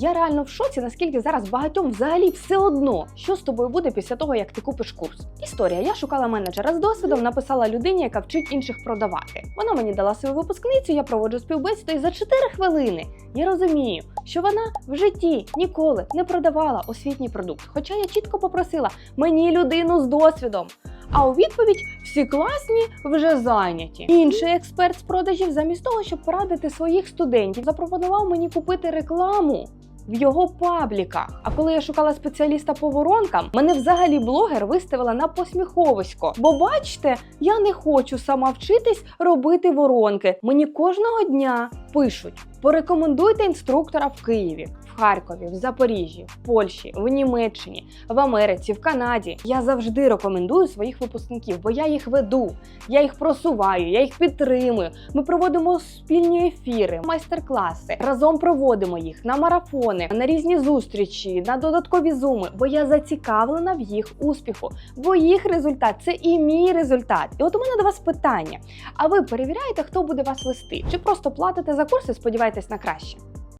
Я реально в шоці, наскільки зараз багатьом взагалі все одно, що з тобою буде після того, як ти купиш курс. Історія. Я шукала менеджера з досвідом, написала людині, яка вчить інших продавати. Вона мені дала свою випускницю, я проводжу співбесіду і за 4 хвилини я розумію, що вона в житті ніколи не продавала освітній продукт. Хоча я чітко попросила мені людину з досвідом. А у відповідь всі класні вже зайняті. Інший експерт з продажів, замість того, щоб порадити своїх студентів, запропонував мені купити рекламу. В його пабліках. А коли я шукала спеціаліста по воронкам, мене взагалі блогер виставила на посміховисько. Бо бачите, я не хочу сама вчитись робити воронки. Мені кожного дня пишуть: порекомендуйте інструктора в Києві, в Харкові, в Запоріжжі, в Польщі, в Німеччині, в Америці, в Канаді. Я завжди рекомендую своїх випускників, бо я їх веду, я їх просуваю, я їх підтримую. Ми проводимо спільні ефіри, майстер-класи. Разом проводимо їх на марафони, на різні зустрічі, на додаткові зуми. Бо я зацікавлена в їх успіху, бо їх результат це і мій результат. І от у мене до вас питання: а ви перевіряєте, хто буде вас вести? Чи просто платите за курси, сподівайтесь на краще?